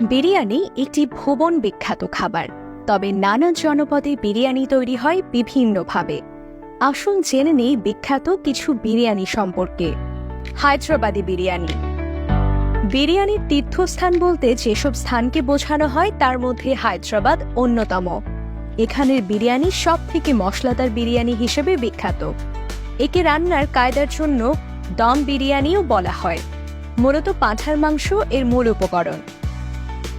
বিরিয়ানি একটি ভুবন বিখ্যাত খাবার, তবে নানা জনপদে বিরিয়ানি তৈরি হয় বিভিন্নভাবে। আসুন জেনে নেই বিখ্যাত কিছু বিরিয়ানি সম্পর্কে। হায়দ্রাবাদি বিরিয়ানি। বিরিয়ানির তীর্থস্থান বলতে যেসব স্থানকে বোঝানো হয়, তার মধ্যে হায়দ্রাবাদ অন্যতম। এখানের বিরিয়ানি সব থেকে মশলাদার বিরিয়ানি হিসেবে বিখ্যাত। একে রান্নার কায়দার জন্য দম বিরিয়ানিও বলা হয়। মূলত পাঁঠার মাংস এর মূল উপকরণ।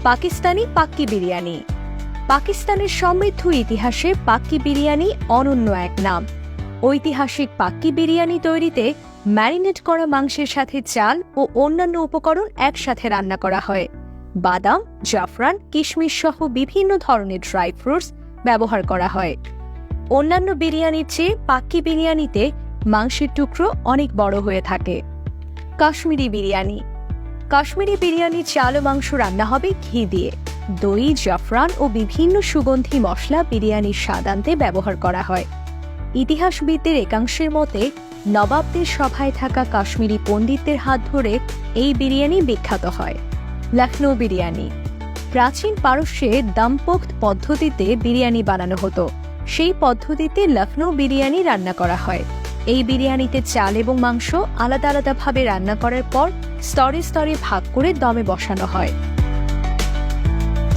পাকিস্তানি পাক্কি বিরিয়ানি। পাকিস্তানের সমৃদ্ধ ইতিহাসে পাক্কি বিরিয়ানি অনন্য এক নাম। ঐতিহাসিক পাক্কি বিরিয়ানি তৈরিতে ম্যারিনেট করা মাংসের সাথে চাল ও অন্যান্য উপকরণ একসাথে রান্না করা হয়। বাদাম, জাফরান, কিশমিশ সহ বিভিন্ন ধরনের ড্রাই ফ্রুটস ব্যবহার করা হয়। অন্যান্য বিরিয়ানির চেয়ে পাক্কি বিরিয়ানিতে মাংসের টুকরো অনেক বড় হয়ে থাকে। কাশ্মীরি বিরিয়ানি কাশ্মীরি বিরিয়ানির চাল ও মাংস রান্না হবে ঘি দিয়ে। দই, জাফরান ও বিভিন্ন সুগন্ধি মশলা বিরিয়ানির স্বাদ আনতে ব্যবহার করা হয়। ইতিহাসবিদদের একাংশের মতে, নবাবদের সভায় থাকা কাশ্মীরি পণ্ডিতদের হাত ধরে এই বিরিয়ানি বিখ্যাত হয়। লখনৌ বিরিয়ানি। প্রাচীন পারস্যে দাম্পোক্ত পদ্ধতিতে বিরিয়ানি বানানো হতো। সেই পদ্ধতিতে লখনৌ বিরিয়ানি রান্না করা হয়। এই বিরিয়ানিতে চাল এবং মাংস আলাদা আলাদাভাবে রান্না করার পর স্তরে স্তরে ভাগ করে দমে বসানো হয়।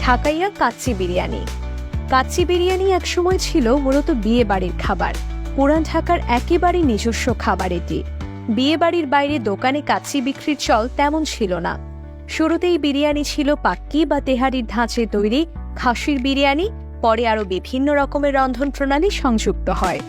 ঢাকাইয়া কাচ্চি বিরিয়ানি। কাচ্চি বিরিয়ানি একসময় ছিল মূলত বিয়ে বাড়ির খাবার। পুরান ঢাকার একেবারে নিজস্ব খাবার এটি। বিয়ে বাড়ির বাইরে দোকানে কাচ্চি বিক্রির চল তেমন ছিল না। শুরুতেই বিরিয়ানি ছিল পাক্কি বা তেহারির ধাঁচে তৈরি খাসির বিরিয়ানি, পরে আরও বিভিন্ন রকমের রন্ধন প্রণালী সংযুক্ত হয়।